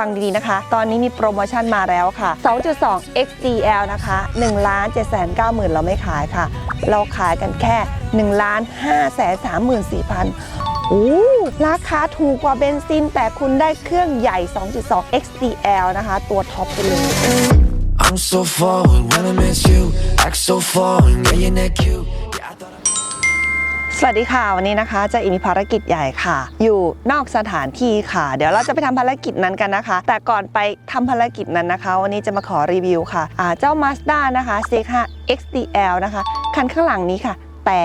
ฟังดีๆนะคะ ตอนนี้มีโปรโมชั่นมาแล้วค่ะ 2.2 XDL นะคะ1ล้าน7 9 0 0 0 0 เราไม่ขายค่ะ เราขายกันแค่1ล้าน5 3 4 0 0 0โอ้ราคาถูกกว่าเบนซิน แต่คุณได้เครื่องใหญ่ 2.2 XDL นะคะ ตัวท็อปไปเลย I'm so forward when I miss you. Act so foreign, yeah, you're not cute. สวัสดีค่ะ วันนี้นะคะจะมีภารกิจใหญ่ค่ะ อยู่นอกสถานที่ค่ะ เดี๋ยวเราจะไปทำภารกิจนั้นกันนะคะ แต่ก่อนไปทำภารกิจนั้นนะคะ วันนี้จะมาขอรีวิวค่ะะเจ้า Mazda นะคะ CX-5 XDL นะคะ คันข้างหลังนี้ค่ะ แต่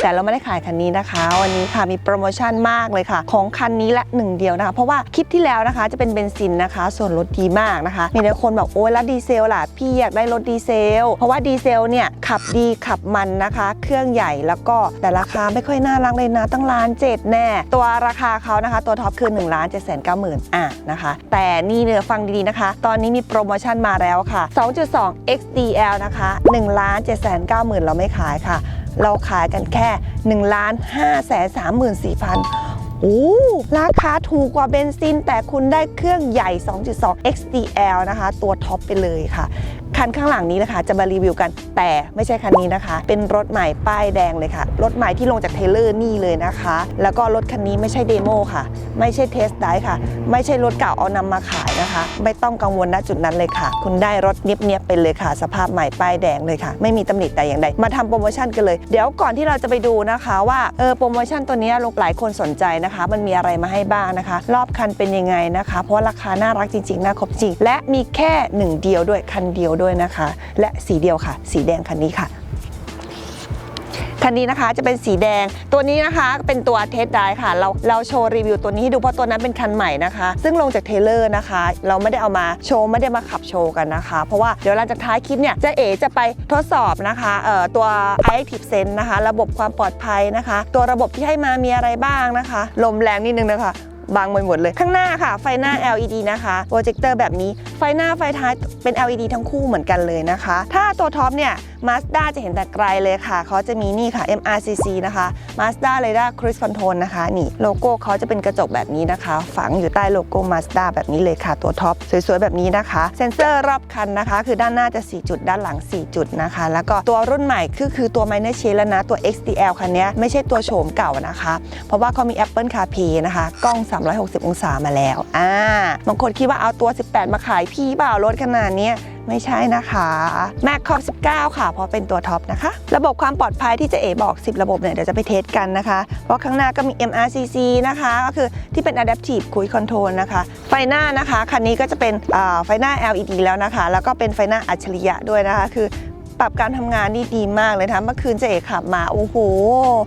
แต่เราไม่ได้ขายคันนี้นะคะ วันนี้ค่ะมีโปรโมชั่นมากเลยค่ะ ของคันนี้และหนึ่งเดียวนะคะ เพราะว่าคลิปที่แล้วนะคะจะเป็นเบนซินนะคะ ส่วนลดดีมากนะคะ มีแต่คนแบบโอ้ยแล้วดีเซลล่ะ พี่อยากได้รถดีเซล เพราะว่าดีเซลเนี่ยขับดีขับมันนะคะ เครื่องใหญ่แล้วก็แต่ราคาไม่ค่อยน่ารักเลยนะตั้งล้านเจ็ดแน่ ตัวราคาเขานะคะ ตัวท็อปคือ1นึ่งล้านเจ็ดแสนเก้าหมื่นอะนะคะ แต่นี่เนี่ยฟังดีๆนะคะ ตอนนี้มีโปรโมชั่นมาแล้วค่ะ 2.2 XDL นะคะ1ล้านเจ็ดแสนเก้าหมื่นเราไม่ขายค่ะ เราขายกันแค่1ล้าน5แสน3 4 0 0 0โอ้ราคาถูกกว่าเบนซิน แต่คุณได้เครื่องใหญ่ 2.2 XDL นะคะ ตัวท็อปไปเลยค่ะ คันข้างหลังนี้นะคะ จะมารีวิวกันแต่ไม่ใช่คันนี้นะคะ เป็นรถใหม่ป้ายแดงเลยค่ะ รถใหม่ที่ลงจากเทเลอร์นี่เลยนะคะ แล้วก็รถคันนี้ไม่ใช่เดโมค่ะ ไม่ใช่เทสได้ค่ะ ไม่ใช่รถเก่าเอานำมาขายนะคะ ไม่ต้องกังวลณจุดนั้นเลยค่ะ คุณได้รถเนียบๆไปเลยค่ะ สภาพใหม่ป้ายแดงเลยค่ะ ไม่มีตำหนิแต่อย่างใดมาทำโปรโมชั่นกันเลย เดี๋ยวก่อนที่เราจะไปดูนะคะว่าเออโปรโมชั่นตัวนี้ยหลายคนสนใจนะคะ มันมีอะไรมาให้บ้างนะคะ รอบคันเป็นยังไงนะคะ เพราะราคาน่ารักจริงๆน่าครบจริงและมีแค่หนึ่งเดียวด้วยคันเดียวด้วยนะคะ และสีเดียวค่ะ สีแดงคันนี้ค่ะคันนี้นะคะจะเป็นสีแดงตัวนี้นะคะเป็นตัวเทสได้ค่ะ เราเราโชว์รีวิวตัวนี้ให้ดูเพราะตัวนั้นเป็นคันใหม่นะคะ ซึ่งลงจากเทเลอร์นะคะ เราไม่ได้เอามาโชว์ไม่ได้มาขับโชว์กันนะคะ เพราะว่าเดี๋ยวหลังจากท้ายคลิปเนี่ยจะเอ๋จะไปทดสอบนะคะเอ่อตัว iActive Sense นะคะ ระบบความปลอดภัยนะคะ ตัวระบบที่ให้มามีอะไรบ้างนะคะ ลมแรงนิดนึงนะคะ บางไปหมดเลย ข้างหน้าค่ะ ไฟหน้า LED นะคะโปรเจคเตอร์แบบนี้ไฟหน้าไฟท้ายเป็น LED ทั้งคู่เหมือนกันเลยนะคะ ถ้าตัวท็อปเนี่ย Mazda จะเห็นแต่ไกลเลยค่ะ เขาจะมีนี่ค่ะ MRCC นะคะ Mazda Radar Cruise Control นะคะ นี่โลโก้เขาจะเป็นกระจกแบบนี้นะคะ ฝังอยู่ใต้โลโก้ Mazda แบบนี้เลยค่ะ ตัวท็อปสวยๆ แบบนี้นะคะ เซ็นเซอร์รอบคันนะคะ คือด้านหน้าจะ 4 จุด ด้านหลัง 4 จุดนะคะ แล้วก็ตัวรุ่นใหม่คือคือตัว Minor Change แล้วนะ ตัว XDL คันนี้ไม่ใช่ตัวโฉมเก่านะคะ เพราะว่าเขามี Apple CarPlay นะคะกล้อง360 องศามาแล้วอ่าบางคนคิดว่าเอาตัว 18 มาขายพี่เปล่ารถขนาดนี้ไม่ใช่นะคะ Mac c o m 19 ค่ะ เพราะเป็นตัวท็อปนะคะ ระบบความปลอดภัยที่จะเอบอก 10 ระบบเนี่ยเดี๋ยวจะไปเทสกันนะคะ เพราะข้างหน้าก็มี MRCC นะคะ ก็คือที่เป็น Adaptive Cruise Control นะคะ ไฟหน้านะคะ คันนี้ก็จะเป็นไฟหน้า LED แล้วนะคะ แล้วก็เป็นไฟหน้าอัจฉริยะด้วยนะคะ คือ ปรับการทำงานนี่ดีมากเลยนะคะเมื่อคืนเจ๊เอกขับมาโอ้โห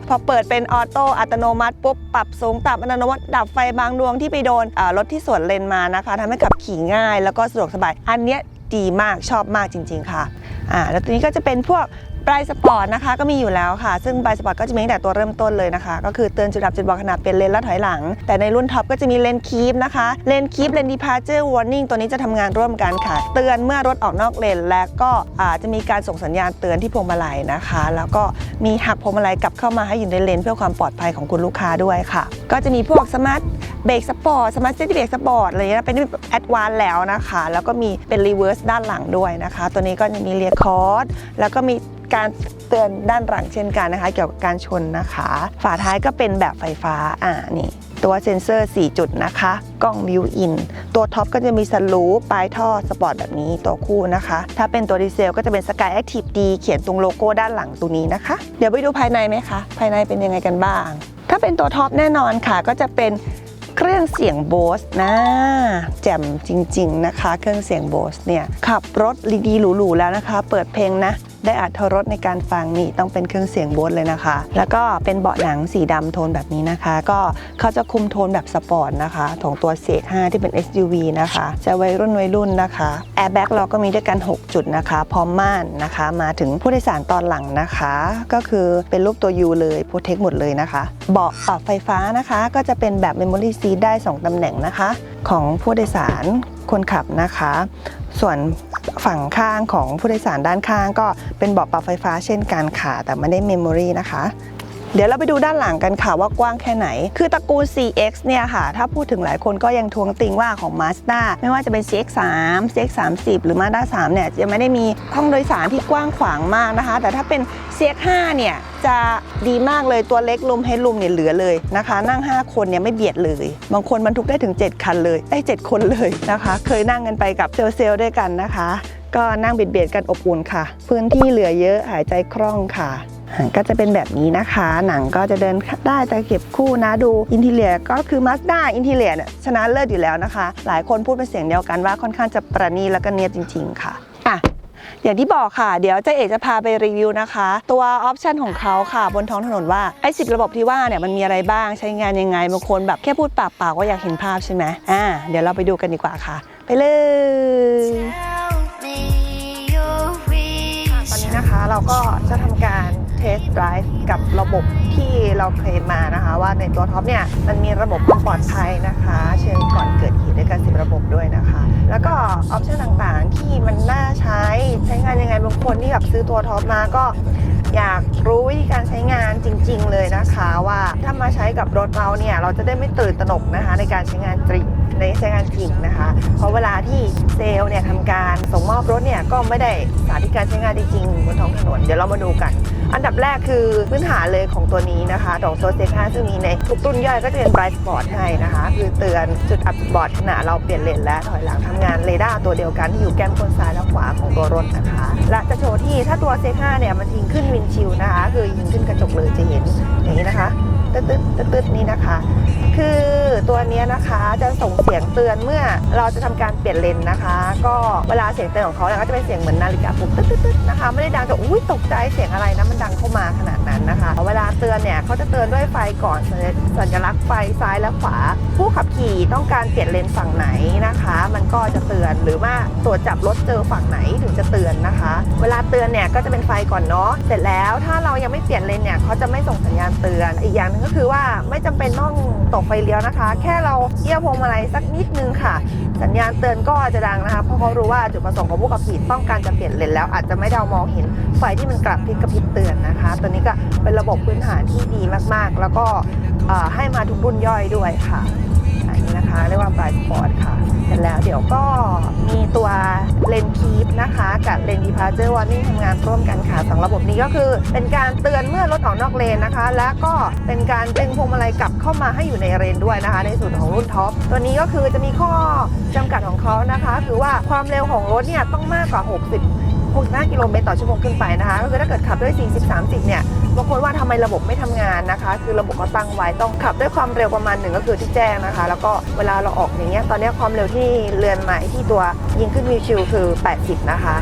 พอเปิดเป็นออโต้อัตโนมัติปุ๊บปรับสูงต่ำอัตโนมัติดับไฟบางดวงที่ไปโดนรถที่สวนเลนมานะคะทำให้ขับขี่ง่าย แล้วก็สะดวกสบาย อันเนี้ยดีมากชอบมากจริง ๆ ค่ะอ่าแล้วตัวนี้ก็จะเป็นพวก ปลายสปอร์ตนะคะก็มีอยู่แล้วค่ะ ซึ่งปลายสปอร์ตก็จะมีตั้งแต่ตัวเริ่มต้นเลยนะคะ ก็คือเตือนจุดดับจุดบอกขนาดเป็นเลนและถอยหลัง แต่ในรุ่นท็อปก็จะมีเลนคีปนะคะ เลนคีปเลนดีพาร์เจอร์วอร์นิ่งตัวนี้จะทำงานร่วมกันค่ะ เตือนเมื่อรถออกนอกเลน และก็จจะมีการส่งสัญญาณเตือนที่พวงมาลัยนะคะ แล้วก็มีหักพวงมาลัยกลับเข้ามาให้อยู่ในเลนเพื่อความปลอดภัยของคุณลูกค้าด้วยค่ะ ก็จะมีพวกสมาร์ทเบรกสปอร์ตสมาร์ทเซตเบรกสปอร์ตอะไรเงี้ยเป็นแอดวานแล้วนะคะ แล้วก็มีเป็นรีเวิร์สด้านหลังด้วยนะคะ ตัวนี้ก็จะมีเรียคอร์ดแล้วก็มี การเตือนด้านหลังเช่นกันนะคะ เกี่ยวกับการชนนะคะ ฝาท้ายก็เป็นแบบไฟฟ้าอ่านี่ตัวเซ็นเซอร์ 4 จุดนะคะ กล้องวิวอิน ตัวท็อปก็จะมีสลูปปลายท่อสปอร์ตแบบนี้ตัวคู่นะคะ ถ้าเป็นตัวดีเซลก็จะเป็น Sky Active D เขียนตรงโลโก้ด้านหลังตรงนี้นะคะ เดี๋ยวไปดูภายในไหมคะ ภายในเป็นยังไงกันบ้าง ถ้าเป็นตัวท็อปแน่นอนค่ะ ก็จะเป็นเครื่องเสียงโบสนะแจ่มจริง ๆ นะคะ เครื่องเสียงโบสเนี่ยขับรถดีๆหรูๆแล้วนะคะ เปิดเพลงนะ ได้อัธรสในการฟังนี่ต้องเป็นเครื่องเสียงโบสเลยนะคะ แล้วก็เป็นเบาะหนังสีดำโทนแบบนี้นะคะ ก็เขาจะคุมโทนแบบสปอร์ตนะคะของตัวเศษ5ที่เป็น SUV นะคะ จะวัยรุ่นวัยรุ่นนะคะแอร์แบ็กเราก็มีด้วยกัน 6 จุดนะคะ พร้อมม่านนะคะ มาถึงผู้โดยสารตอนหลังนะคะ ก็คือเป็นรูปตัว U เลยโปรเทคหมดเลยนะคะ เบาะปรับไฟฟ้านะคะ ก็จะเป็นแบบ Memory Seat ได้ 2 ตำแหน่งนะคะ ของผู้โดยสาร คนขับนะคะ ส่วนฝั่งข้างของผู้โดยสารด้านข้างก็เป็นเบาะปรับไฟฟ้าเช่นกันค่ะ แต่ไม่ได้เมมโมรีนะคะ เดี๋ยวเราไปดูด้านหลังกันค่ะว่ากว้างแค่ไหน คือตระกูล CX เนี่ยค่ะ ถ้าพูดถึงหลายคนก็ยังทวงติงว่าของ Mazda ไม่ว่าจะเป็น CX3 CX30 หรือ Mazda 3เนี่ยจะไม่ได้มีห้องโดยสารที่กว้างขวางมากนะคะ แต่ถ้าเป็น CX5 เนี่ยจะดีมากเลยตัวเล็กลุมให้ลุมเนี่ยเหลือเลยนะคะ นั่ง 5 คนเนี่ยไม่เบียดเลย บางคนบรรทุกได้ถึง 7 คันเลยไอ้7 คนเลยนะคะ เคยนั่งกันไปกับเซลเซลด้วยกันนะคะ ก็นั่งเบียดๆกันอบอุ่นค่ะ พื้นที่เหลือเยอะหายใจคล่องค่ะ ก็จะเป็นแบบนี้นะคะ หนังก็จะเดินได้แต่เก็บคู่นะดูอินทีเลียก็คือ Mazda อินทีเลียเนี่ยชนะเลิศอยู่แล้วนะคะ หลายคนพูดเป็นเสียงเดียวกันว่าค่อนข้างจะประณีตและก็เนียบจริง ๆ ค่ะอะอย่างที่บอกค่ะ เดี๋ยวเจ๊เอกจะพาไปรีวิวนะคะ ตัวออปชันของเขาค่ะ บนท้องถนนว่า ไอ้สิระบบที่ว่าเนี่ยมันมีอะไรบ้างใช้งานยังไงบางคนแบบแค่พูดปากเปล่าก็อยากเห็นภาพใช่ไหมอ่าเดี๋ยวเราไปดูกันดีกว่าค่ะ ไปเลย Tell me your ตอน reason. นี้นะคะเราก็จะทำการ เทสต์ไดรฟ์กับระบบที่เราเคลมมานะคะ ว่าในตัวท็อปเนี่ยมันมีระบบความปลอดภัยนะคะ เชิงก่อนเกิดเหตุด้วยกันสิบระบบด้วยนะคะ แล้วก็ออปชั่นต่างๆที่มันน่าใช้ใช้งานยังไงบางคนที่แบบซื้อตัวท็อปมาก็อยากรู้วิธีการใช้งานจริง ๆ เลยนะคะว่าถ้ามาใช้กับรถเราเนี่ยเราจะได้ไม่ตื่นตระหนกนะคะในการใช้งานจริงในใช้งานจริงนะคะ เพราะเวลาที่ เซลล์เนี่ยทำการส่งมอบรถเนี่ยก็ไม่ได้สาธิตการใช้งานจริงๆบนท้องถนน เดี๋ยวเรามาดูกัน อันดับแรกคือพื้นฐานเลยของตัวนี้นะคะดอกโซเซค่าซึ่งมีในทุกรุ่นย่อยก็จะเป็นไบรท์สปอร์ตให้นะคะ คือเตือนจุดอับจุดบอดขณะเราเปลี่ยนเลนและถอยหลังทำงานเรดาร์ตัวเดียวกันที่อยู่แก้มคนซ้ายและขวาของตัวรถนะคะ และจะโชว์ที่ถ้าตัวเซค่าเนี่ยมันยิงขึ้นวินชิลนะคะ คือยิงขึ้นกระจกเลยจะเห็นอย่างนี้นะคะตึ๊ดตึ๊ดตึ๊ดนี่นะคะ คือตัวนี้นะคะจะส่งเสียงเตือนเมื่อเราจะทำการเปลี่ยนเลนนะคะ ก็เวลาเสียงเตือนของเขาเนี่ยก็จะเป็นเสียงเหมือนนาฬิกาปลุกตึ๊ดตึ๊ดตึ๊ดนะคะ ไม่ได้ดังแต่อุ้ยตกใจเสียงอะไรนะมันดังเข้ามาขนาดนั้นนะคะ เวลาเตือนเนี่ยเขาจะเตือนด้วยไฟก่อนสัญสัญลักษณ์ไฟซ้ายและขวา ผู้ขับขี่ต้องการเปลี่ยนเลนฝั่งไหนนะคะ มันก็จะเตือนหรือว่าตรวจจับรถเจอฝั่งไหนถึงจะเตือนนะคะ เวลาเตือนเนี่ยก็จะเป็นไฟก่อนเนาะเสร็จแล้วถ้าเรายังไม่เปลี่ยนเลนเนี่ยเขาจะไม่ส่งสัญญาณเตือน อีกอย่างหนึงก็คือว่าไม่จำเป็นต้องตกไฟเลี้ยวนะคะ แค่เราเอี้ยวพวงมาลัยสักนิดนึงค่ะ สัญญาณเตือนก็จะดังนะคะ เพราะเขารู้ว่าจุดประสงค์ของผู้ขับขี่ต้องการจะเปลี่ยนเลนแล้วอาจจะไม่ได้มองเห็นไฟที่มันกลับพริบกระพริบเตือนนะคะ ตัวนี้ก็เป็นระบบพื้นฐานที่ดีมากๆ แล้วก็ให้มาทุกรุ่นย่อยด้วยค่ะ นะคะเรียกว่า Bright Spot ค่ะ เสร็จแล้วเดี๋ยวก็มีตัวเลนคีปนะคะ กับเลน Departure Warning ทำงานร่วมกันค่ะสองระบบนี้ก็คือเป็นการเตือนเมื่อรถออกนอกเลนนะคะ และก็เป็นการดึงพวงมาลัยกลับเข้ามาให้อยู่ในเลนด้วยนะคะ ในส่วนของรุ่นท็อปตัวนี้ก็คือจะมีข้อจำกัดของเขานะคะ คือว่าความเร็วของรถเนี่ยต้องมากกว่า 60 65 กิโลเมตรต่อชั่วโมงขึ้นไปนะคะก็คือถ้าเกิดขับด้วย 40 30 เนี่ยบางคนว่าทำไมระบบไม่ทำงานนะคะ คือระบบเขาตั้งไว้ต้องขับด้วยความเร็วประมาณหนึ่งก็คือที่แจ้งนะคะ แล้วก็เวลาเราออกอย่างเงี้ยตอนนี้ความเร็วที่เรือนใหม่ที่ตัวยิงขึ้นวิวชิลคือ 80 นะคะ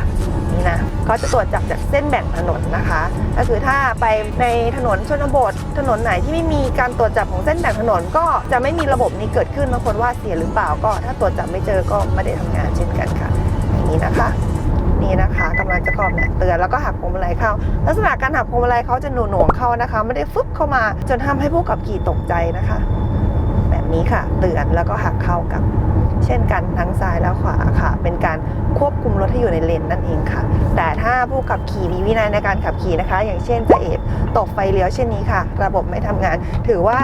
นี่นะเขาจะตรวจจับจากเส้นแบ่งถนนนะคะ ก็คือถ้าไปในถนนชนบท ถนนไหนที่ไม่มีการตรวจจับของเส้นแบ่งถนน ก็จะไม่มีระบบนี้เกิดขึ้นบางคนว่าเสียหรือเปล่าก็ ถ้าตรวจจับไม่เจอก็ไม่ได้ทำงานเช่นกันค่ะ อย่างนี้นะคะ นี่นะคะกำลังจะกรอบเนี่ยเตือนแล้วก็หักพวงมาลัยเข้า ลักษณะการหักพวงมาลัยเขาจะหน่วงหน่วงเข้านะคะ ไม่ได้ฟึบเข้ามาจนทำให้ผู้ขับขี่ตกใจนะคะ แบบนี้ค่ะ เตือนแล้วก็หักเข้ากับ เช่นกันทั้งซ้ายและขวาค่ะ เป็นการควบคุมรถให้อยู่ในเลนนั่นเองค่ะ แต่ถ้าผู้ขับขี่มีวินัยในการขับขี่นะคะ อย่างเช่นจะเอบตกไฟเลี้ยวเช่นนี้ค่ะ ระบบไม่ทำงาน ถือว่า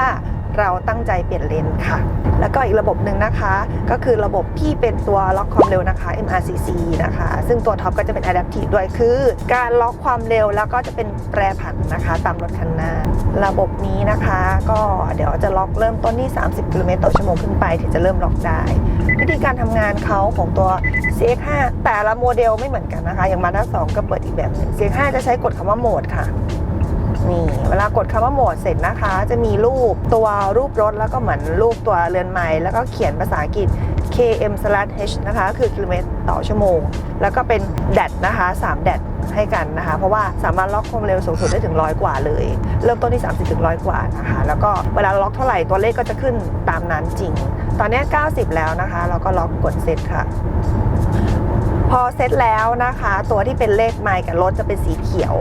เราตั้งใจเปลี่ยนเลนค่ะ แล้วก็อีกระบบหนึ่งนะคะ ก็คือระบบที่เป็นตัวล็อกความเร็วนะคะ MRCC นะคะ ซึ่งตัวท็อปก็จะเป็น Adaptive ด้วยคือ การล็อกความเร็วแล้วก็จะเป็นแปรผันนะคะ ตามรถคันหน้าระบบนี้นะคะ ก็เดี๋ยวจะล็อกเริ่มต้นที่ 30 กิโลเมตรต่อชั่วโมงขึ้นไปถึงจะเริ่มล็อกได้ วิธีการทำงานเขาของตัว CX5 แต่ละโมเดลไม่เหมือนกันนะคะ อย่างมาด้า2ก็เปิดอีกแบบหนึง CX5 จะใช้กดคำว่าโหมดค่ะ นี่เวลากดคำว่าโหมดเสร็จนะคะ จะมีรูปตัวรูปรถแล้วก็เหมือนรูปตัวเรือนไม้แล้วก็เขียนภาษาอังกฤษ km h นะคะ คือกิโลเมตรต่อชั่วโมง แล้วก็เป็นแดดนะคะ3แดดให้กันนะคะ เพราะว่าสามารถล็อกความเร็วสูงสุดได้ถึงร้อยกว่าเลย เริ่มต้นที่ 30 ถึงร้อยกว่านะคะ แล้วก็เวลาล็อกเท่าไหร่ตัวเลขก็จะขึ้นตามนั้นจริง ตอนนี้ 90 แล้วนะคะ เราก็ล็อกกดเซตค่ะ พอเซตแล้วนะคะ ตัวที่เป็นเลขไมล์กับรถจะเป็นสีเขียว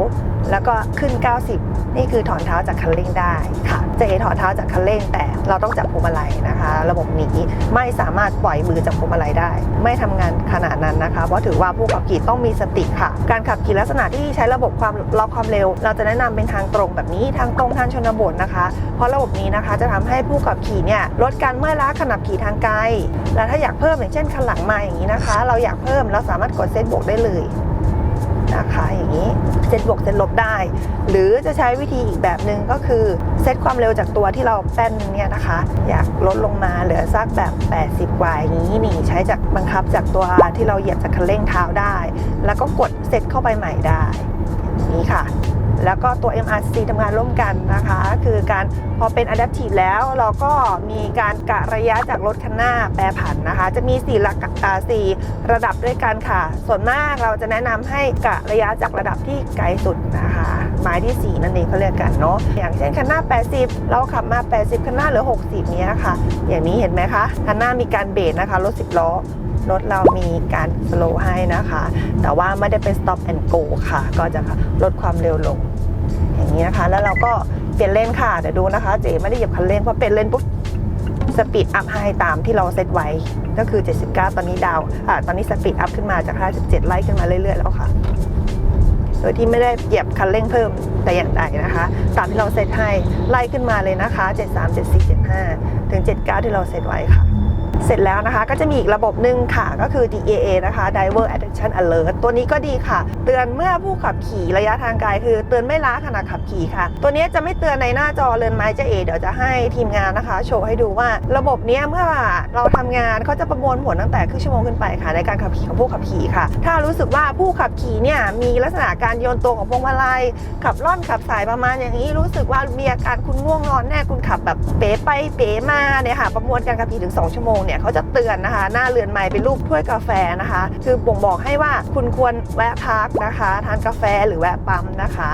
แล้วก็ขึ้น 90 นี่คือถอนเท้าจากคันเร่งได้ค่ะ จะเอถอนเท้าจากคันเร่งแต่เราต้องจับพวงมาลัยนะคะ ระบบนี้ไม่สามารถปล่อยมือจากพวงมาลัยได้ ไม่ทำงานขนาดนั้นนะคะเพราะถือว่าผู้ขับขี่ต้องมีสติค่ะ การขับขี่ลักษณะที่ใช้ระบบความล็อกความเร็ว เราจะแนะนำเป็นทางตรงแบบนี้ทางตรงทางชนบทนะคะ เพราะระบบนี้นะคะจะทำให้ผู้ขับขี่เนี่ยลดการเมื่อยล้าขณะขี่ทางไกลและถ้าอยากเพิ่มอย่างเช่นคันหลังมาอย่างนี้นะคะ เราอยากเพิ่มเราสามารถกดเซตบวกได้เลยนะคะ นี้เซตบวกเซตลบได้ หรือจะใช้วิธีอีกแบบหนึ่งก็คือเซตความเร็วจากตัวที่เราแป้นเนี่ยนะคะ อยากลดลงมาเหลือสักแบบ 80 กว่าอย่างนี้นี่ใช้จากบังคับจากตัวที่เราเหยียบจากคันเร่งเท้าได้ แล้วก็กดเซตเข้าไปใหม่ได้นี้ค่ะ แล้วก็ตัว MRC ทำงานร่วมกันนะคะ คือการพอเป็น Adaptive แล้วเราก็มีการกะระยะจากรถคันหน้าแปรผันนะคะ จะมี4ระดับอ่าสี่ระดับด้วยกันค่ะ ส่วนมากเราจะแนะนำให้กะระยะจากระดับที่ไกลสุดนะคะ หมายที่ 4 นั่นเองเขาเรียกกันเนาะอย่างเช่นคันหน้า 80 เราขับมา 80คันหน้าเหลือ 60 เนี้ยค่ะ อย่างนี้เห็นไหมคะคันหน้ามีการเบรกนะคะรถ10ล้อรถเรามีการสโลให้นะคะ แต่ว่าไม่ได้เป็น stop and go ค่ะ ก็จะลดความเร็วลง อย่างนี้นะคะ แล้วเราก็เปลี่ยนเลนค่ะ เดี๋ยวดูนะคะ เจ๊ไม่ได้เหยียบคันเร่งเพราะเปลี่ยนเลนปุ๊บสปีดอัพให้ตามที่เราเซตไว้ก็คือ 79 ตอนนี้ดาวอ่าตอนนี้สปีดอัพขึ้นมาจาก 57 ไล่ขึ้นมาเรื่อยๆ แล้วค่ะ โดยที่ไม่ได้เหยียบคันเร่งเพิ่มแต่อย่างใดนะคะ ตามที่เราเซตให้ไล่ขึ้นมาเลยนะคะ 73 74 75 ถึง 79 ที่เราเซตไว้ค่ะเสร็จแล้วนะคะก็จะมีอีกระบบหนึ่งค่ะก็คือ DAA นะคะ Diver Attention Alert ตัวนี้ก็ดีค่ะ เตือนเมื่อผู้ขับขี่ระยะทางไกลคือเตือนไม่ล้าขณะขับขี่ค่ะ ตัวนี้จะไม่เตือนในหน้าจอเรือนไม้เจเอเดี๋ยวจะให้ทีมงานนะคะ โชว์ให้ดูว่าระบบเนี้ยเมื่อเราทำงานเขาจะประมวลผลตั้งแต่ครึ่งชั่วโมงขึ้นไปค่ะ ในการขับขี่ของผู้ขับขี่ค่ะ ถ้ารู้สึกว่าผู้ขับขี่เนี่ยมีลักษณะการโยนตัวของพวงมาลัยขับล่อนขับสายประมาณอย่างนี้รู้สึกว่ามีอาการคุณง่วงนอนแน่คุณขับแบบเป๋ไปเป๋มาเนี่ยค่ะประมวลการขับขี่ถึง 2 ชั่วโมงเนี่ยเขาจะเตือนนะคะ หน้าเรือนไม้เป็นรูปถ้วยกาแฟนะคะ คือบ่งบอกให้ว่าคุณควรแวะพักนะคะทานกาแฟหรือแวะปั๊มนะคะ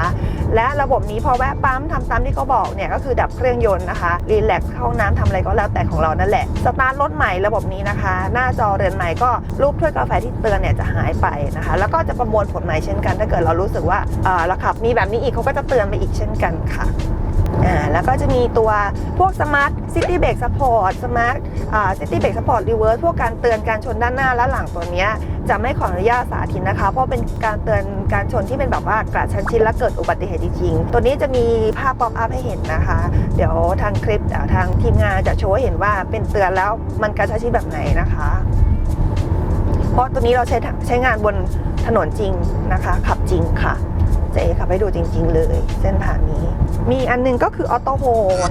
และระบบนี้พอแวะปั๊มทำตามที่เขาบอกเนี่ยก็คือดับเครื่องยนต์นะคะรีแลกซ์เข้าห้องน้ำทำอะไรก็แล้วแต่ของเรานั่นแหละสตาร์ทรถใหม่ระบบนี้นะคะ หน้าจอเรือนใหม่ก็รูปถ้วยกาแฟที่เตือนเนี่ยจะหายไปนะคะ แล้วก็จะประมวลผลใหม่เช่นกัน ถ้าเกิดเรารู้สึกว่าเออเราขับมีแบบนี้อีกเขาก็จะเตือนไปอีกเช่นกันค่ะ อ่าแล้วก็จะมีตัวพวก Smart City Brake Support Smart อ่า City Brake Support Reverse พวกการเตือนการชนด้านหน้าและหลังตัวเนี้ยจะไม่ขออนุญาตสาธิตนะคะ เพราะเป็นการเตือนการชนที่เป็นแบบว่ากระชั้นชิดและเกิดอุบัติเหตุจริงๆ ตัวนี้จะมีภาพป๊อปอัพให้เห็นนะคะ เดี๋ยวทางคลิปเดี๋ยวทางทีมงานจะโชว์ให้เห็นว่าเป็นเตือนแล้วมันกระชั้นชิดแบบไหนนะคะ เพราะตัวนี้เราใช้ใช้งานบนถนนจริงนะคะ ขับจริงค่ะ เจ๊ขับให้ดูจริง ๆ เลย เส้นทางนี้ มีอันหนึงก็คือออโต้โฮ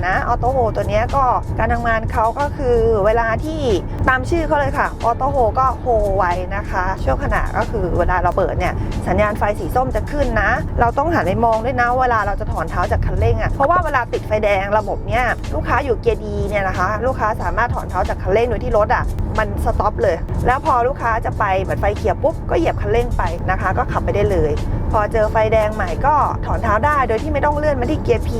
นะออโต้โฮตัวนี้ก็การทำงานเขาก็คือเวลาที่ตามชื่อเขาเลยค่ะออโต้โฮก็โฮไวนะคะ ช่วงขณะก็คือเวลาเราเปิดเนี่ยสัญญาณไฟสีส้มจะขึ้นนะ เราต้องหันไปมองด้วยนะ เวลาเราจะถอนเท้าจากคันเร่งอะ่ะเพราะว่าเวลาติดไฟแดงระบบเนี่ยลูกค้าอยู่เกียร์ดีเนี่ยนะคะ ลูกค้าสามารถถอนเท้าจากคันเร่งโดยที่รถอะมันสต็อปเลย แล้วพอลูกค้าจะไปเหมือนไฟเขียวปุ๊บก็เหยียบคันเร่งไปนะคะ ก็ขับไปได้เลย พอเจอไฟแดงใหม่ก็ถอนเท้าได้โดยที่ไม่ต้องเลื่อนมาที่เกียร์ P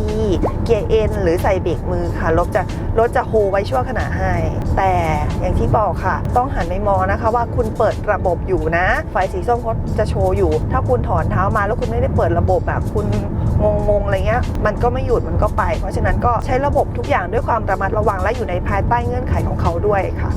เกียร์ N หรือใส่เบรกมือค่ะรถจะรถจะโฮไว้ชั่วขณะให้ แต่อย่างที่บอกค่ะ ต้องหันไปมองนะคะว่าคุณเปิดระบบอยู่นะ ไฟสีส้มเขาจะโชว์อยู่ ถ้าคุณถอนเท้ามาแล้วคุณไม่ได้เปิดระบบแบบคุณงงๆอะไรเงี้ยมันก็ไม่หยุดมันก็ไป เพราะฉะนั้นก็ใช้ระบบทุกอย่างด้วยความระมัดระวังและอยู่ในภายใต้เงื่อนไขของเขาด้วยค่ะ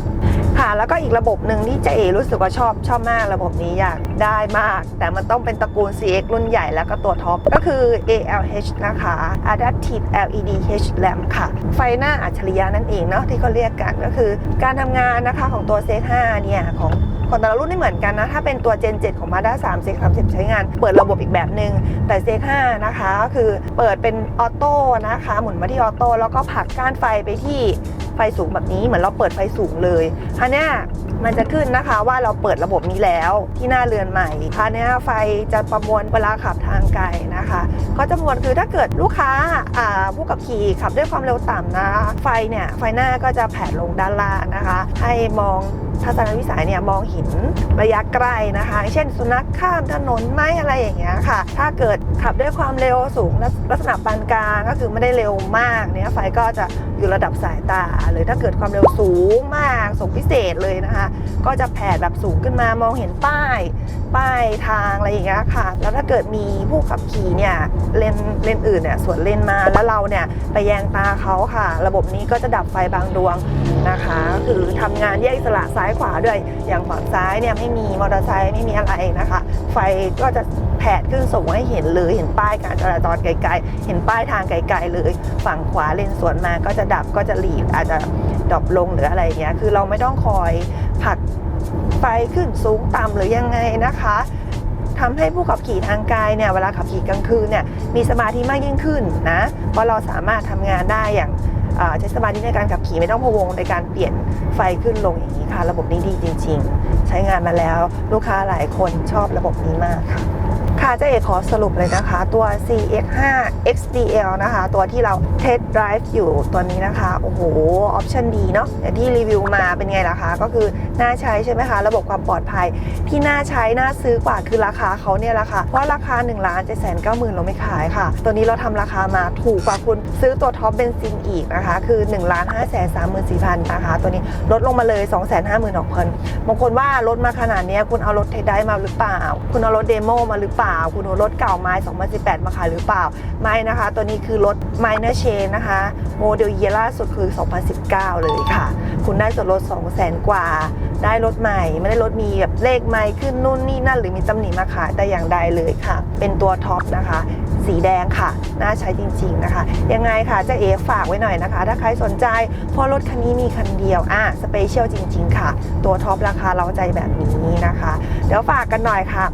ค่ะ แล้วก็อีกระบบหนึ่งที่เจเอรู้สึกว่าชอบชอบมากระบบนี้อยากได้มาก แต่มันต้องเป็นตระกูล CX รุ่นใหญ่แล้วก็ตัวท็อป ก็คือ ALH นะคะ Adaptive LED H Lamp ค่ะ ไฟหน้าอัจฉริยะนั่นเองเนาะที่เขาเรียกกันก็คือการทำงานนะคะของตัว Z5 เนี่ยของของแต่ละรุ่นไม่เหมือนกันนะ ถ้าเป็นตัว Gen 7 ของ Mazda 3 Z 30ใช้งาน เปิดระบบอีกแบบหนึ่งแต่ Z5 นะคะ ก็คือเปิดเป็นออโต้นะคะ หมุนมาที่ออโต้แล้วก็ผลักก้านไฟไปที่ ไฟสูงแบบนี้เหมือนเราเปิดไฟสูงเลยคันนี้มันจะขึ้นนะคะว่าเราเปิดระบบนี้แล้วที่หน้าเรือนใหม่คันนี้ไฟจะประมวลเวลาขับทางไกลนะคะก็จะประมวลคือถ้าเกิดลูกค้าอ่าผู้ขับขี่ขับด้วยความเร็วต่ำนะ ไฟเนี่ยไฟหน้าก็จะแผ่ลงด้านล่างนะคะ ให้มอง ทัศนวิสัยเนี่ยมองเห็นระยะไกลนะคะ เช่นสุนัขข้ามถนนไหมอะไรอย่างเงี้ยค่ะ ถ้าเกิดขับด้วยความเร็วสูงลักษณะปานกลางก็คือไม่ได้เร็วมากเนี่ยไฟก็จะอยู่ระดับสายตาหรือถ้าเกิดความเร็วสูงมากสูงพิเศษเลยนะคะ ก็จะแผดแบบสูงขึ้นมามองเห็นป้ายป้ายทางอะไรอย่างเงี้ยค่ะ แล้วถ้าเกิดมีผู้ขับขี่เนี่ยเลนเลนอื่นเนี่ยสวนเลนมาแล้วเราเนี่ยไปแยงตาเขาค่ะ ระบบนี้ก็จะดับไฟบางดวงนะคะ คือทำงานแยกอิสระซ้ายายขวาด้วยอย่างฝั่งซ้ายเนี่ยไม่มีมอเตอร์ไซค์ไม่มีอะไรนะคะ ไฟก็จะแผดขึ้นสูงให้เห็นเลยเห็นป้ายการจราจรไกลๆ เห็นป้ายทางไกลๆเลย ฝั่งขวาเลนสวนมาก็จะดับก็จะหลีดอาจจะดรอปลงหรืออะไรอย่างเงี้ยคือเราไม่ต้องคอยผลักไฟขึ้นสูงต่ำหรือยังไงนะคะทำให้ผู้ขับขี่ทางไกลเนี่ยเวลาขับขี่กลางคืนเนี่ยมีสมาธิมากยิ่งขึ้นนะเพราะเราสามารถทำงานได้อย่าง ใช้สมาธิในการขับขี่ไม่ต้องพะวงในการเปลี่ยนไฟขึ้นลงอย่างนี้ค่ะ ระบบนี้ดีจริง ๆ ใช้งานมาแล้วลูกค้าหลายคนชอบระบบนี้มากค่ะ ค่ะเจ๊เอกขอสรุปเลยนะคะ ตัว CX5 XDL นะคะ ตัวที่เราเทส drive อยู่ตัวนี้นะคะ โอ้โห ออปชันดีเนาะแต่ที่รีวิวมาเป็นไงล่ะคะ ก็คือน่าใช้ใช่ไหมคะ ระบบความปลอดภัย ที่น่าใช้ น่าซื้อกว่าคือราคาเขาเนี่ยราคาเพราะราคา1นึ่งล้านเจ็ดแสนเก้าหมื่นเราไม่ขายค่ะ ตัวนี้เราทำราคามาถูกกว่าคุณซื้อตัวท็อปเบนซินอีกนะคะ คือ1นึ่งล้านห้าแสนสามหมื่นสี่พันนะคะ ตัวนี้ลดลงมาเลย2องแสนห้าหมื่นหกพันบางคนว่าลดมาขนาดนี้คุณเอารถเทสได้มาหรือเปล่า คุณเอารถเดโมมาหรือเปล่าคุณเอารถเก่าไม้ 2018 มาขายหรือเปล่า ไม่นะคะ ตัวนี้คือรถ minor change นะคะ โมเดลเยล่าสุดคือ 2019 เลยค่ะ คุณได้ส่วนลด 200,000 กว่า ได้รถใหม่ ไม่ได้รถมีแบบเลขใหม่ขึ้นนู่นนี่นั่นหรือมีตำหนิมาขายแต่อย่างใดเลยค่ะ เป็นตัวท็อปนะคะสีแดงค่ะ น่าใช้จริง ๆนะคะ ยังไงค่ะเจะเอฝากไว้หน่อยนะคะ ถ้าใครสนใจ เพราะรถคันนี้มีคันเดียว อะ สเปเชียลจริง ๆ ค่ะ ตัวท็อปราคาเราใจแบบนี้นะคะ เดี๋ยวฝากกันหน่อยค่ะ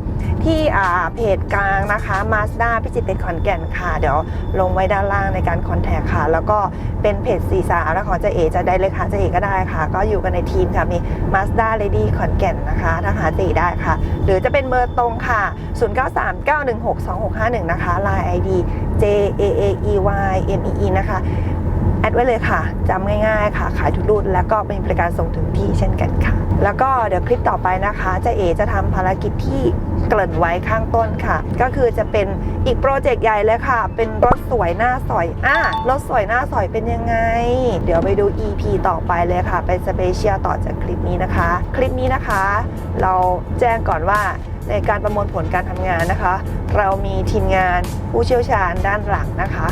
ที่อ่าเพจกลางนะคะ Mazda พิจิตรเป็นขอนแก่นค่ะ เดี๋ยวลงไว้ด้านล่างในการคอนแทคค่ะ แล้วก็เป็นเพจสีสาวและของเจเอจะได้เลยค่ะเจเอก็ได้ค่ะ ก็อยู่กันในทีมค่ะ มี Mazda Lady ขอนแก่นนะคะถ้าหาเจเอได้ค่ะ หรือจะเป็นเบอร์ตรงค่ะ 0939162651 นะคะ Line ID J A A E Y M E E นะคะ แอดไว้เลยค่ะจำง่ายๆค่ะ ขายทุกรุ่นแล้วก็มีบริการส่งถึงที่เช่นกันค่ะ แล้วก็เดี๋ยวคลิปต่อไปนะคะเจะเอจะทำภารกิจที่เกริ่นไว้ข้างต้นค่ะ ก็คือจะเป็นอีกโปรเจกต์ใหญ่เลยค่ะ เป็นรถสวยหน้าสอยอะรถสวยหน้าสอยเป็นยังไง เดี๋ยวไปดู EP ต่อไปเลยค่ะ เป็นสเปเชียลต่อจากคลิปนี้นะคะ คลิปนี้นะคะ เราแจ้งก่อนว่าในการประมวลผลการทำงานนะคะ เรามีทีมงานผู้เชี่ยวชาญด้านหลังนะคะ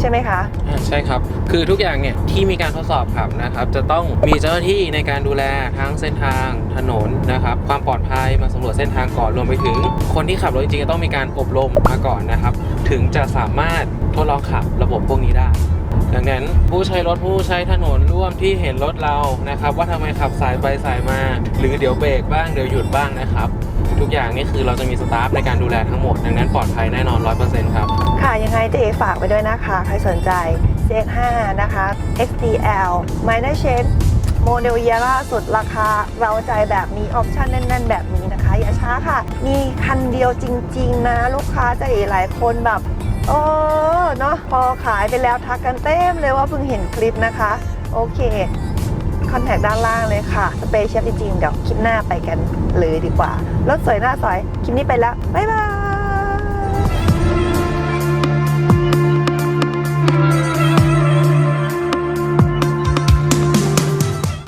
ใช่ไหมคะ อ่าใช่ครับ คือทุกอย่างเนี่ยที่มีการทดสอบขับนะครับ จะต้องมีเจ้าหน้าที่ในการดูแลทั้งเส้นทางถนนนะครับ ความปลอดภัยมาสำรวจเส้นทางก่อนรวมไปถึง คนที่ขับรถจริงๆจะต้องมีการอบรมมาก่อนนะครับ ถึงจะสามารถทดลองขับระบบพวกนี้ได้ ดังนั้นผู้ใช้รถผู้ใช้ถนนร่วมที่เห็นรถเรานะครับ ว่าทำไมขับสายไปสายมา หรือเดี๋ยวเบรกบ้างเดี๋ยวหยุดบ้างนะครับ ทุกอย่างนี่คือเราจะมีสตาฟในการดูแลทั้งหมด ดังนั้นปลอดภัยแน่นอน 100%ครับ ค่ะ ยังไงเจ๊ฝากไว้ด้วยนะคะ ใครสนใจ CX5 นะคะ XDL Minor Change โมเดลเยียล่าสุดราคาเราใจแบบนี้ ออปชั่นแน่น ๆ แบบนี้นะคะ อย่าช้าค่ะ มีคันเดียวจริง ๆ นะ ลูกค้าเจะหลายคนแบบโอ้เนาะพอขายไปแล้วทักกันเต็มเลยว่าเพิ่งเห็นคลิปนะคะ โอเค คอนแทคด้านล่างเลยค่ะ สเปเชียลจริงๆ เดี๋ยวคลิปหน้าไปกันเลยดีกว่า รถสวยหน้าสวย คลิปนี้ไปแล้ว บ๊ายบาย